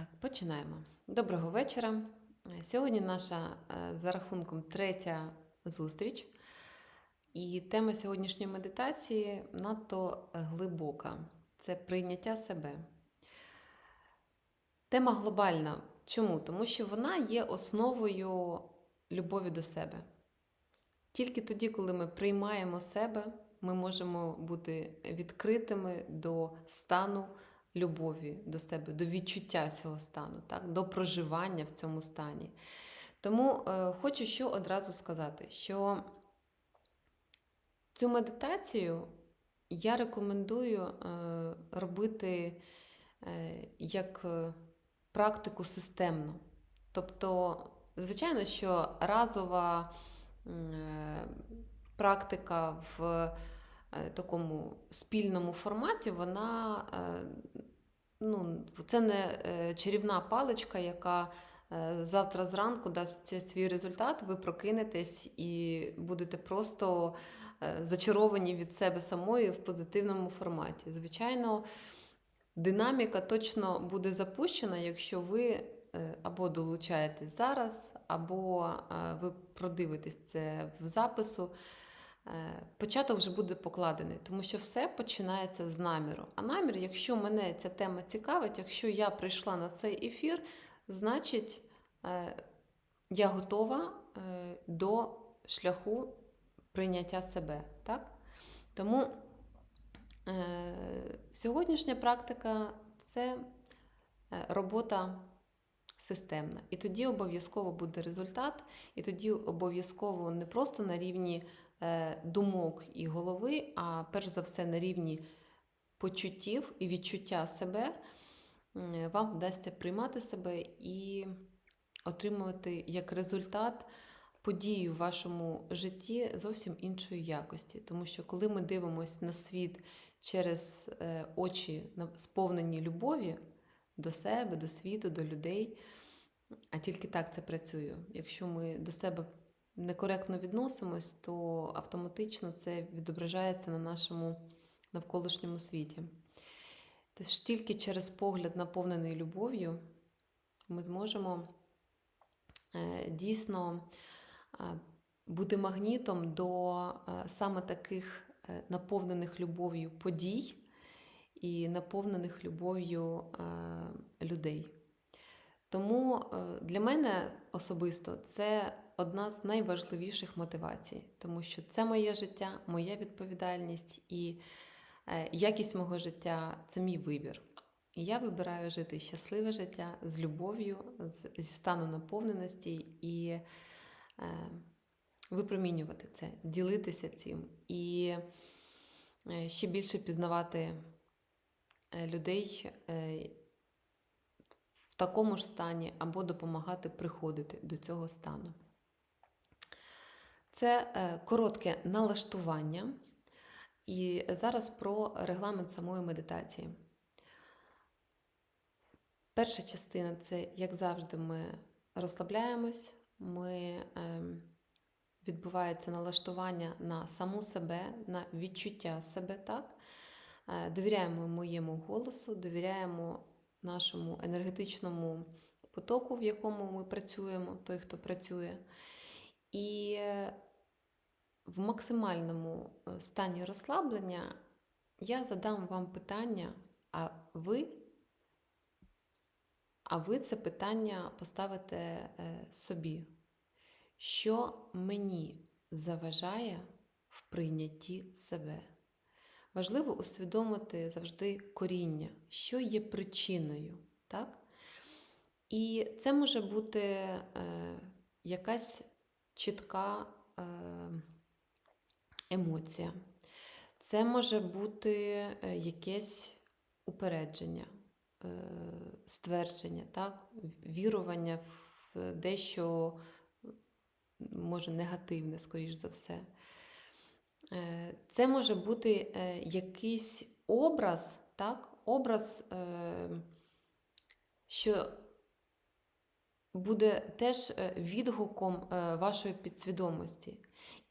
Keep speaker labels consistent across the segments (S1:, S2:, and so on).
S1: Так, починаємо. Доброго вечора. Сьогодні наша е, за рахунком третя зустріч. І тема сьогоднішньої медитації надто глибока це прийняття себе. Тема глобальна. Чому? Тому що вона є основою любові до себе. Тільки тоді, коли ми приймаємо себе, ми можемо бути відкритими до стану любові до себе, до відчуття цього стану, так? до проживання в цьому стані. Тому е, хочу що одразу сказати, що цю медитацію я рекомендую е, робити е, як е, практику системну. Тобто, звичайно, що разова е, практика в такому спільному форматі, вона е, ну, це не е, чарівна паличка, яка е, завтра зранку дасть свій результат, ви прокинетесь і будете просто е, зачаровані від себе самої в позитивному форматі. Звичайно, динаміка точно буде запущена, якщо ви е, або долучаєтесь зараз, або е, ви продивитесь це в запису. Е, Початок вже буде покладений, тому що все починається з наміру. А намір, якщо мене ця тема цікавить, якщо я прийшла на цей ефір, значить е, я готова е, до шляху прийняття себе. Так? Тому сьогоднішня практика це робота системна. І тоді обов'язково буде результат, і тоді обов'язково не просто на рівні думок і голови, а перш за все на рівні почуттів і відчуття себе, вам вдасться приймати себе і отримувати як результат подію в вашому житті зовсім іншої якості. Тому що коли ми дивимося на світ через е, очі сповнені любові до себе, до світу, до людей, а тільки так це працює. Якщо ми до себе некоректно відносимось, то автоматично це відображається на нашому навколишньому світі. Тож тільки через погляд, наповнений любов'ю, ми зможемо е, дійсно е, бути магнітом до е, саме таких наповнених любов'ю подій і наповнених любов'ю людей. Тому для мене особисто це одна з найважливіших мотивацій, тому що це моє життя, моя відповідальність і е, якість мого життя це мій вибір. І я вибираю жити щасливе життя з любов'ю, зі стану наповненості і е, випромінювати це, ділитися цим і е, ще більше пізнавати людей в такому ж стані або допомагати приходити до цього стану. Це е, коротке налаштування. І зараз про регламент самої медитації. Перша частина це, як завжди, ми розслабляємось, ми, ем, відбувається налаштування на саму себе, на відчуття себе, так? Е, Довіряємо моєму голосу, довіряємо нашому енергетичному потоку, в якому ми працюємо, той, хто працює. І е, в максимальному е, стані розслаблення я задам вам питання, а ви, а ви це питання поставите е, собі. Що мені заважає в прийнятті себе? Важливо усвідомити завжди коріння, що є причиною. Так? І це може бути якась чітка е, емоція. Це може бути е, якесь упередження, е, ствердження, так? вірування в дещо може негативне, скоріш за все. Це може бути якийсь образ, так? образ, що буде теж е, відгуком е, вашої підсвідомості.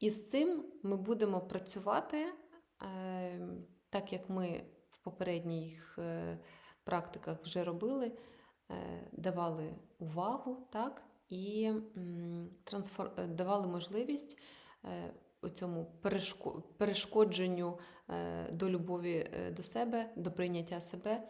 S1: І з цим ми будемо працювати, е, так як ми в попередніх е, практиках вже робили, давали увагу, так, і давали можливість цьому перешкодженню до любові до себе, до прийняття себе,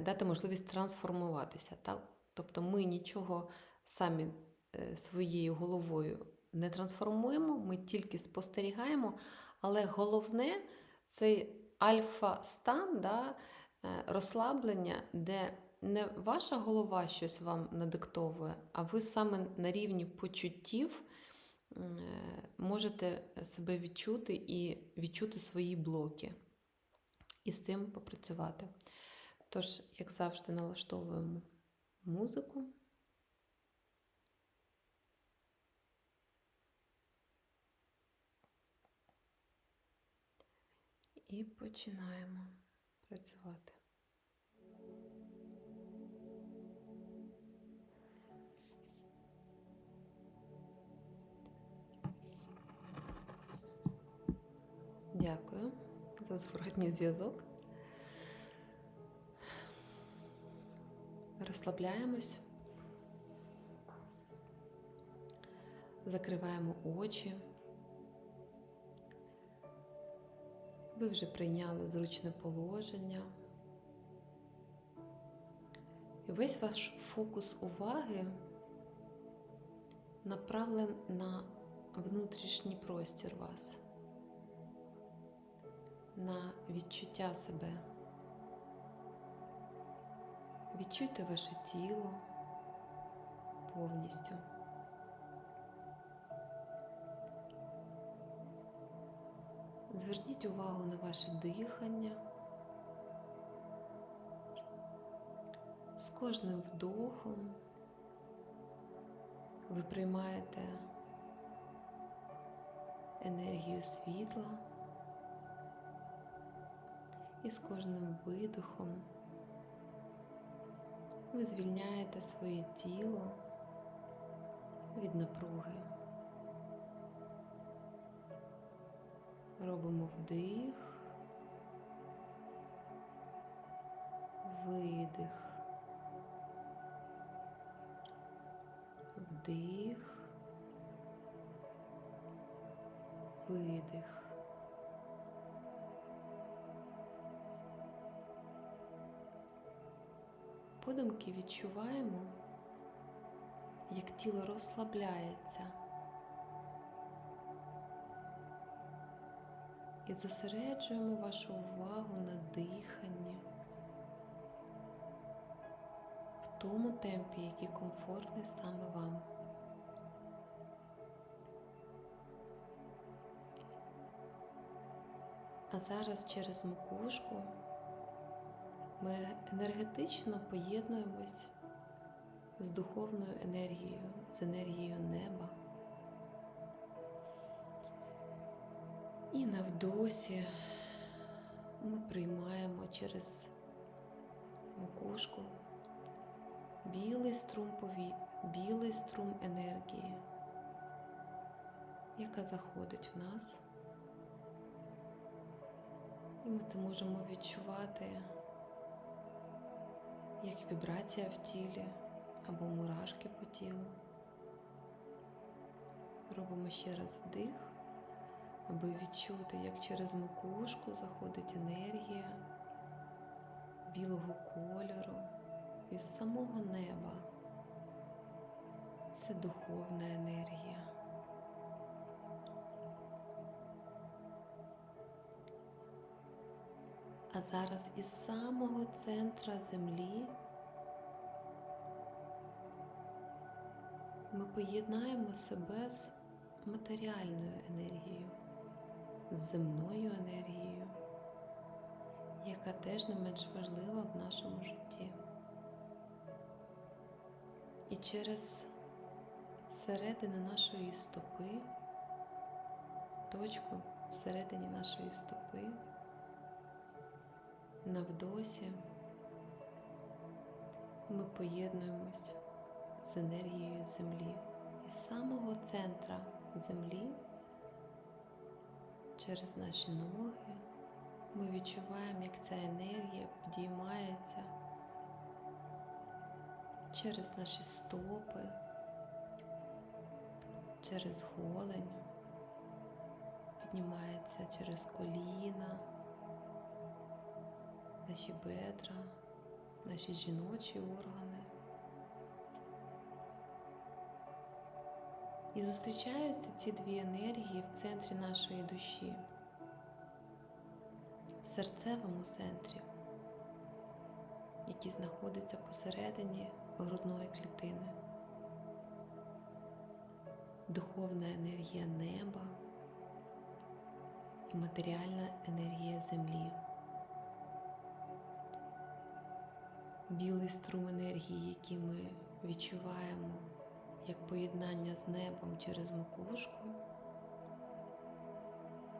S1: дати можливість трансформуватися. Так? Тобто ми нічого самі е, своєю головою не трансформуємо, ми тільки спостерігаємо, але головне цей альфа-стан, да, е, розслаблення, де не ваша голова щось вам надиктовує, а ви саме на рівні почуттів е, можете себе відчути і відчути свої блоки, і з цим попрацювати. Тож, як завжди, налаштовуємо музику. І починаємо працювати. Дякую за зворотній зв'язок. Розслабляємось, закриваємо очі. Ви вже прийняли зручне положення. І весь ваш фокус уваги направлен на внутрішній простір вас, на відчуття себе. Відчуйте ваше тіло повністю. Зверніть увагу на ваше дихання. З кожним вдохом ви приймаєте енергію світла і з кожним видохом ви звільняєте своє тіло від напруги. Робимо вдих, видих, вдих, видих. Подумки відчуваємо, як тіло розслабляється. І зосереджуємо вашу увагу на диханні в тому темпі, який комфортний саме вам. А зараз через макушку ми енергетично поєднуємось з духовною енергією, з енергією неба. І на вдосі ми приймаємо через макушку білий струм пові... білий струм енергії, яка заходить в нас. І ми це можемо відчувати як вібрація в тілі або мурашки по тілу. Робимо ще раз вдих аби відчути, як через макушку заходить енергія білого кольору із самого неба. Це духовна енергія. А зараз із самого центра землі ми поєднаємо себе з матеріальною енергією з земною енергією, яка теж не менш важлива в нашому житті. І через середину нашої стопи, точку всередині нашої стопи, на вдосі ми поєднуємось з енергією землі. Із самого центра землі через наші ноги. Ми відчуваємо, як ця енергія підіймається через наші стопи, через голень, піднімається через коліна, наші бедра, наші жіночі органи. І зустрічаються ці дві енергії в центрі нашої душі, в серцевому центрі, який знаходиться посередині грудної клітини, духовна енергія неба і матеріальна енергія землі. Білий струм енергії, який ми відчуваємо як поєднання з небом через макушку,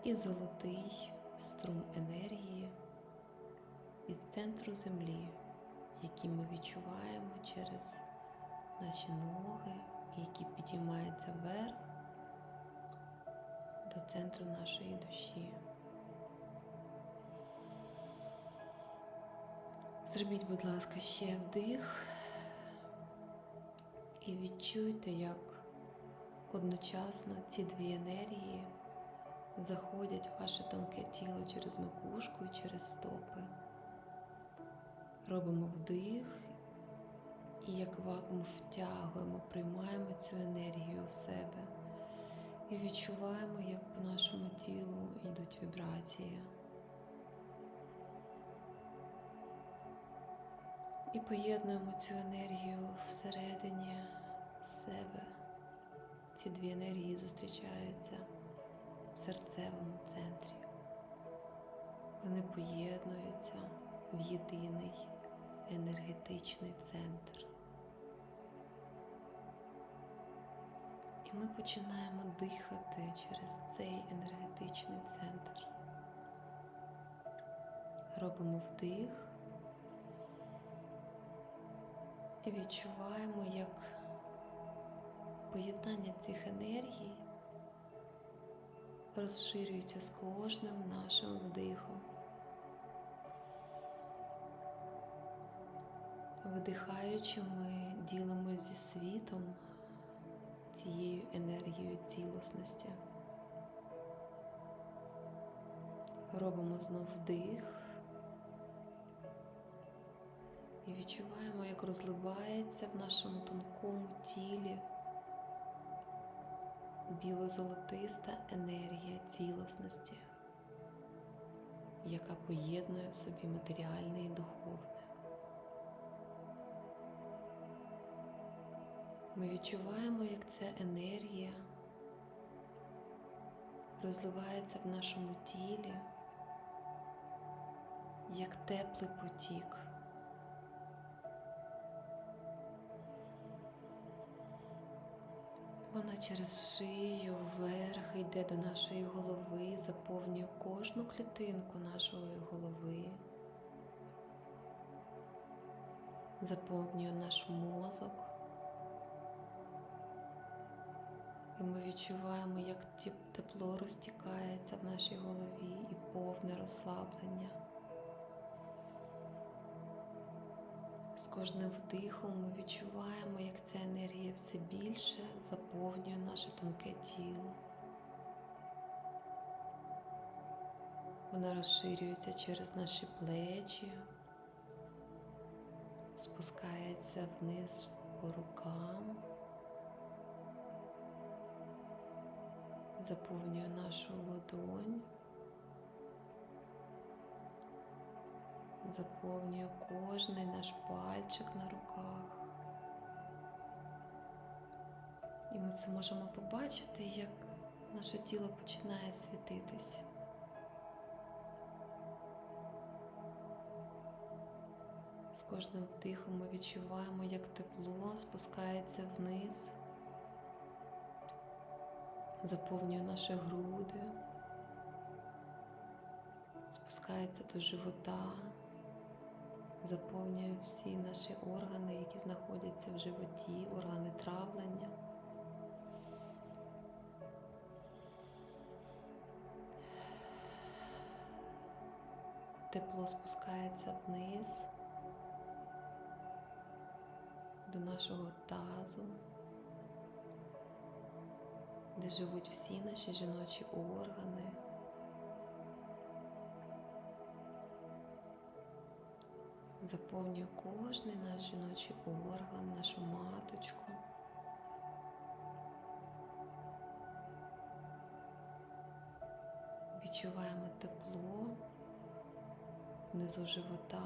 S1: і золотий струм енергії із центру землі, який ми відчуваємо через наші ноги, які підіймаються вверх до центру нашої душі. Зробіть, будь ласка, ще вдих. І відчуйте, як одночасно ці дві енергії заходять в ваше тонке тіло через макушку і через стопи. Робимо вдих і як вакуум втягуємо, приймаємо цю енергію в себе і відчуваємо, як по нашому тілу йдуть вібрації. І поєднуємо цю енергію всередині себе. Ці дві енергії зустрічаються в серцевому центрі. Вони поєднуються в єдиний енергетичний центр. І ми починаємо дихати через цей енергетичний центр. Робимо вдих. І відчуваємо, як поєднання цих енергій розширюється з кожним нашим вдихом. Вдихаючи, ми ділимо зі світом цією енергією цілісності. Робимо знов вдих. І відчуваємо, як розливається в нашому тонкому тілі біло-золотиста енергія цілісності, яка поєднує в собі матеріальне і духовне. Ми відчуваємо, як ця енергія розливається в нашому тілі, як теплий потік. Вона через шию вверх йде до нашої голови, заповнює кожну клітинку нашої голови, заповнює наш мозок. І ми відчуваємо, як тепло розтікається в нашій голові і повне розслаблення. Кожним вдихом ми відчуваємо, як ця енергія все більше заповнює наше тонке тіло. Вона розширюється через наші плечі, спускається вниз по рукам, заповнює нашу ладонь. Заповнює кожний наш пальчик на руках. І ми це можемо побачити, як наше тіло починає світитись. З кожним вдихом ми відчуваємо, як тепло спускається вниз, заповнює наші груди, спускається до живота заповнює всі наші органи, які знаходяться в животі, органи травлення. Тепло спускається вниз до нашого тазу, де живуть всі наші жіночі органи. Заповнює кожний наш жіночий орган, нашу маточку. Відчуваємо тепло внизу живота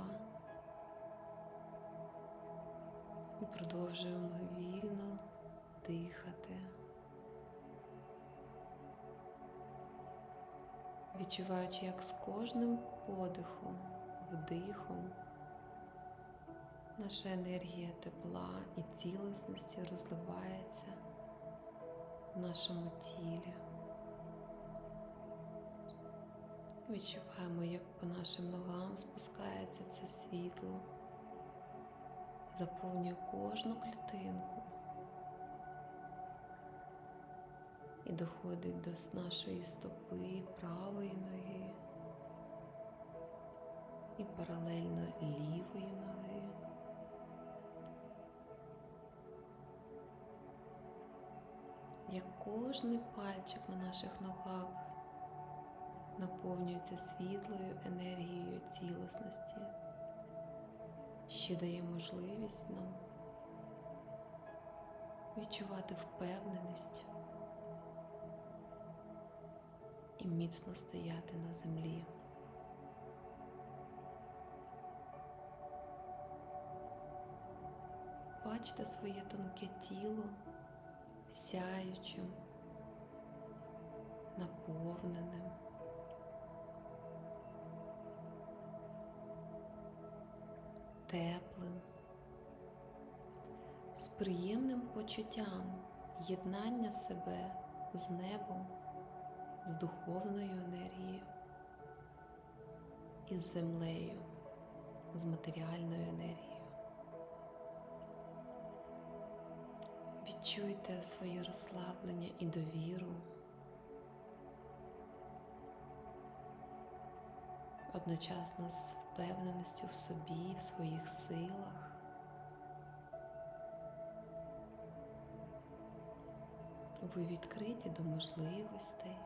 S1: і продовжуємо вільно дихати, відчуваючи, як з кожним подихом, вдихом наша енергія тепла і цілісності розливається в нашому тілі. Відчуваємо, як по нашим ногам спускається це світло, заповнює кожну клітинку і доходить до нашої стопи правої ноги і паралельно лівої ноги. Кожний пальчик на наших ногах наповнюється світлою енергією цілісності, що дає можливість нам відчувати впевненість і міцно стояти на землі. Бачте своє тонке тіло сяючим, наповненим. теплим, з приємним почуттям єднання себе з небом, з духовною енергією і з землею, з матеріальною енергією. Відчуйте своє розслаблення і довіру. Одночасно з впевненістю в собі, в своїх силах. Ви відкриті до можливостей,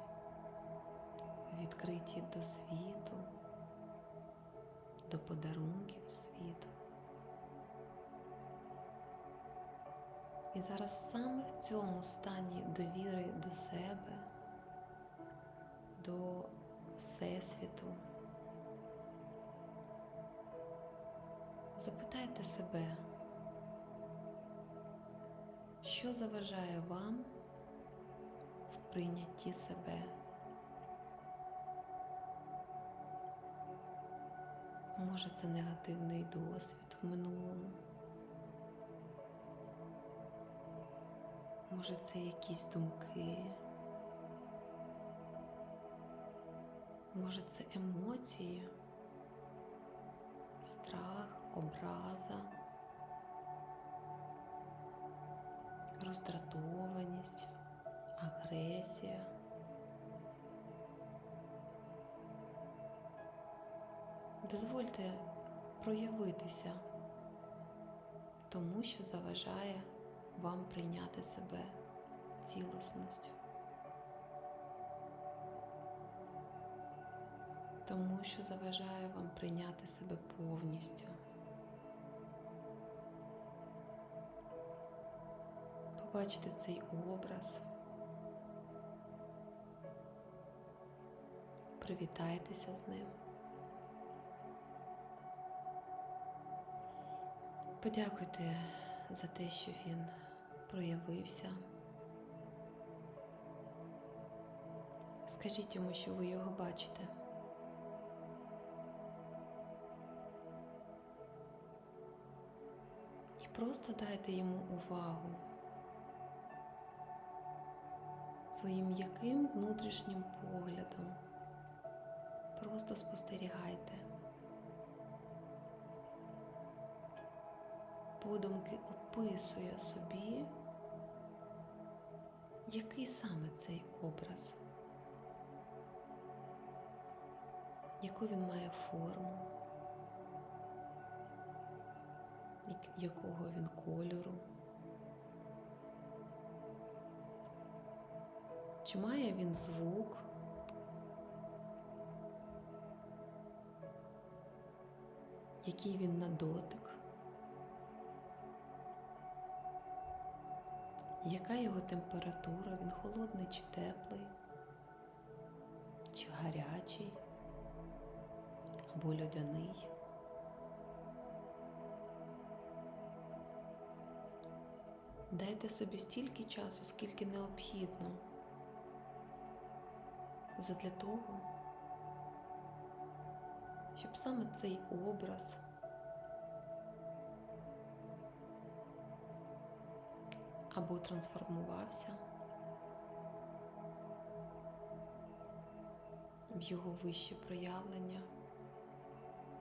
S1: відкриті до світу, до подарунків світу. І зараз саме в цьому стані довіри до себе, до Всесвіту. Запитайте себе, що заважає вам в прийнятті себе? Може, це негативний досвід в минулому? Може, це якісь думки? Може, це емоції, страх, образа, роздратованість, агресія. Дозвольте проявитися тому, що заважає вам прийняти себе цілісністю. Тому що заважає вам прийняти себе повністю. Побачите цей образ. Привітайтеся з ним. Подякуйте за те, що він проявився. Скажіть йому, що ви його бачите. І просто дайте йому увагу своїм м'яким внутрішнім поглядом. Просто спостерігайте. Подумки описує собі, який саме цей образ, яку він має форму, якого він кольору. Чи має він звук? Який він на дотик? Яка його температура? Він холодний чи теплий? Чи гарячий? Або льодяний? Дайте собі стільки часу, скільки необхідно задля того, щоб саме цей образ або трансформувався в його вище проявлення,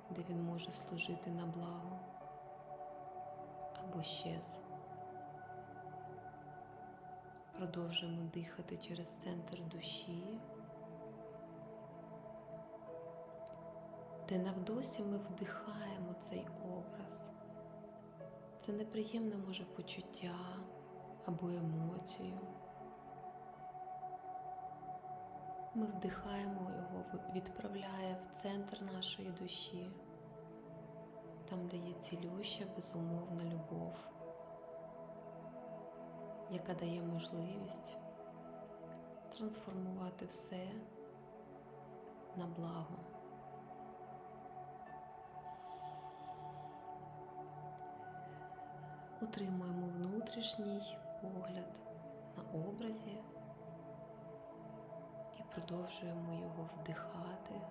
S1: де він може служити на благо або щез. Продовжуємо дихати через центр душі, де навдосі ми вдихаємо цей образ. Це неприємне може почуття або емоцію. Ми вдихаємо його, відправляє в центр нашої душі, там, де є цілюща, безумовна любов яка дає можливість трансформувати все на благо. Утримуємо внутрішній погляд на образі і продовжуємо його вдихати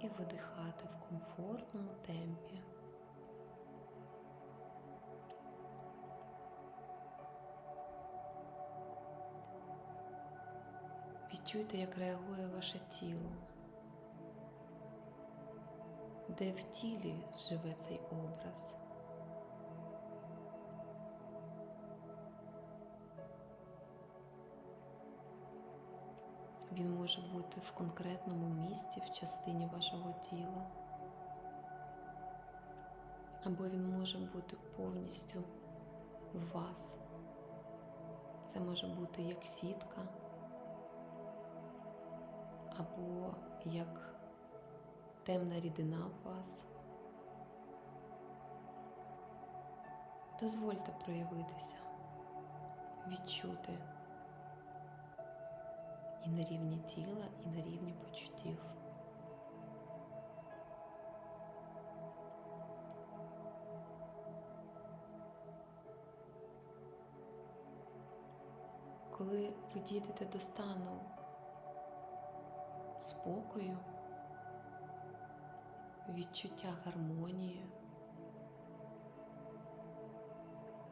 S1: і видихати в комфортному темпі. Відчуйте, як реагує ваше тіло, де в тілі живе цей образ. Він може бути в конкретному місці в частині вашого тіла, або він може бути повністю в вас. Це може бути як сітка або як темна рідина в вас. Дозвольте проявитися, відчути і на рівні тіла, і на рівні почуттів. Коли ви дійдете до стану спокою, відчуття гармонії,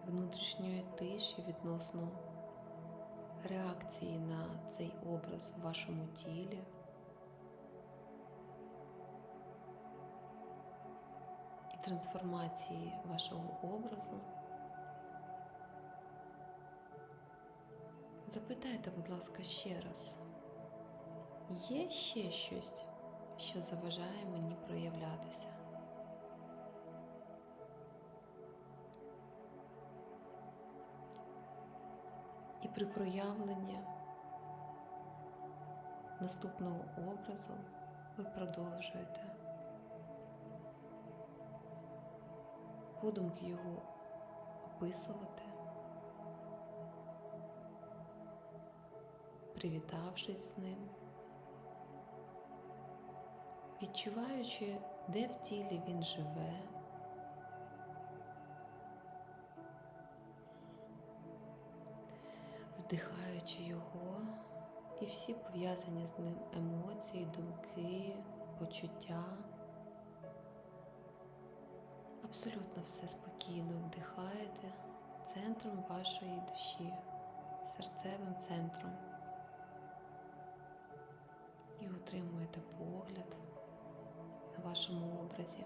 S1: внутрішньої тиші відносно реакції на цей образ в вашому тілі. І трансформації вашого образу. Запитайте, будь ласка, ще раз, є ще щось, що заважає мені проявлятися? І при проявленні наступного образу ви продовжуєте. Подумки його описувати, привітавшись з ним, відчуваючи, де в тілі він живе. вдихаючи його і всі пов'язані з ним емоції, думки, почуття. Абсолютно все спокійно вдихаєте центром вашої душі, серцевим центром. І утримуєте погляд на вашому образі.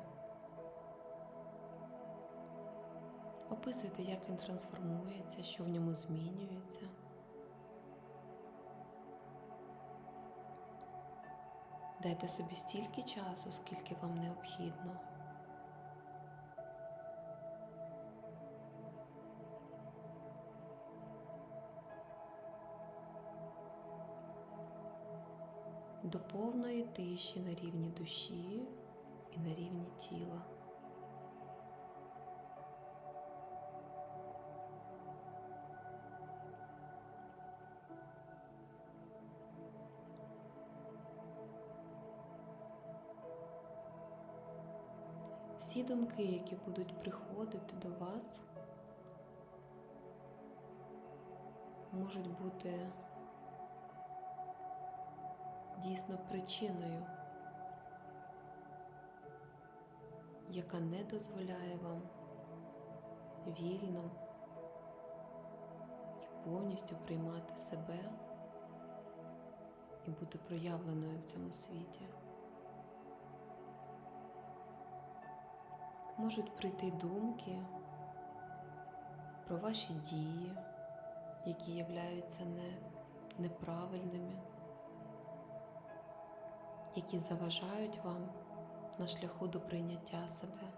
S1: Описуйте, як він трансформується, що в ньому змінюється. Дайте собі стільки часу, скільки вам необхідно. До повної тиші на рівні душі і на рівні тіла. Всі думки, які будуть приходити до вас, можуть бути дійсно причиною, яка не дозволяє вам вільно і повністю приймати себе і бути проявленою в цьому світі. Можуть прийти думки про ваші дії, які являються не, неправильними, які заважають вам на шляху до прийняття себе.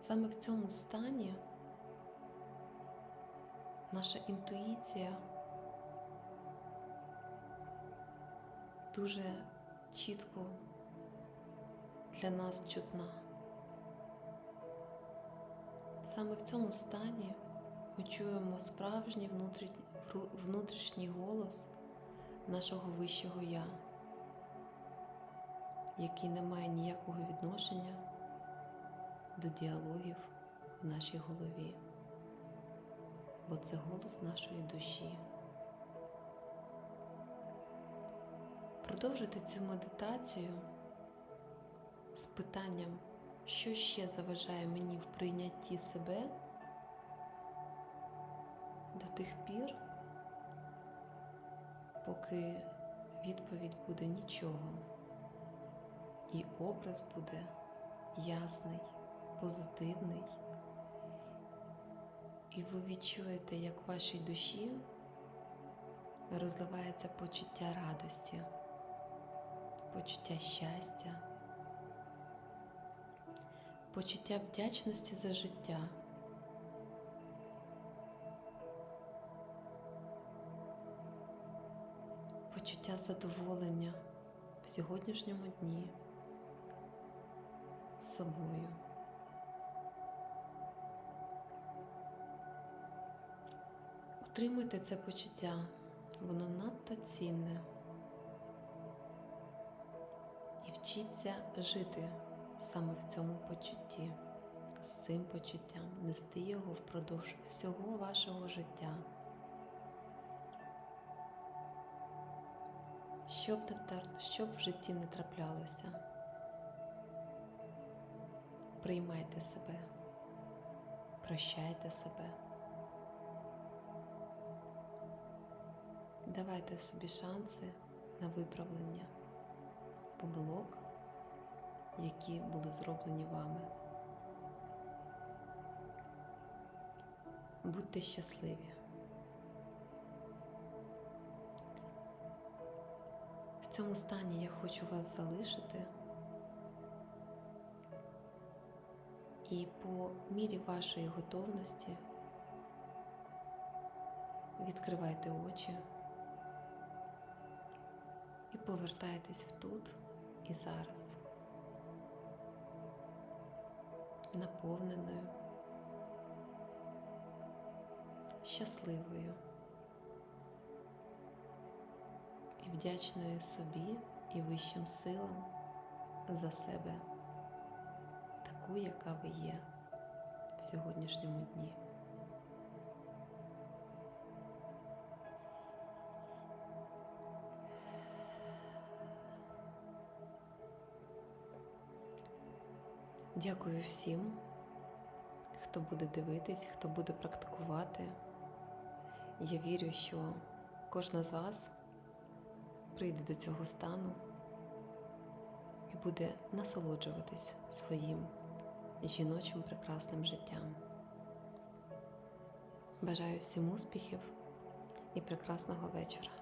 S1: Саме в цьому стані наша інтуїція дуже чітко для нас чутна. Саме в цьому стані ми чуємо справжній внутрішній, голос нашого вищого Я, який не має ніякого відношення до діалогів в нашій голові, бо це голос нашої душі. Продовжуйте цю медитацію з питанням що ще заважає мені в прийнятті себе? До тих пір, поки відповідь буде нічого, і образ буде ясний, позитивний, і ви відчуєте, як в вашій душі розливається почуття радості, почуття щастя почуття вдячності за життя. Почуття задоволення в сьогоднішньому дні з собою. Утримуйте це почуття, воно надто цінне. І вчіться жити саме в цьому почутті, з цим почуттям, нести його впродовж всього вашого життя. Щоб щоб в житті не траплялося, приймайте себе, прощайте себе, давайте собі шанси на виправлення помилок які були зроблені вами. Будьте щасливі. В цьому стані я хочу вас залишити і по мірі вашої готовності відкривайте очі і повертайтесь в тут і зараз. Наповненою, щасливою і вдячною собі і вищим силам за себе, таку, яка ви є в сьогоднішньому дні. Дякую всім, хто буде дивитись, хто буде практикувати. Я вірю, що кожна з вас прийде до цього стану і буде насолоджуватись своїм жіночим прекрасним життям. Бажаю всім успіхів і прекрасного вечора.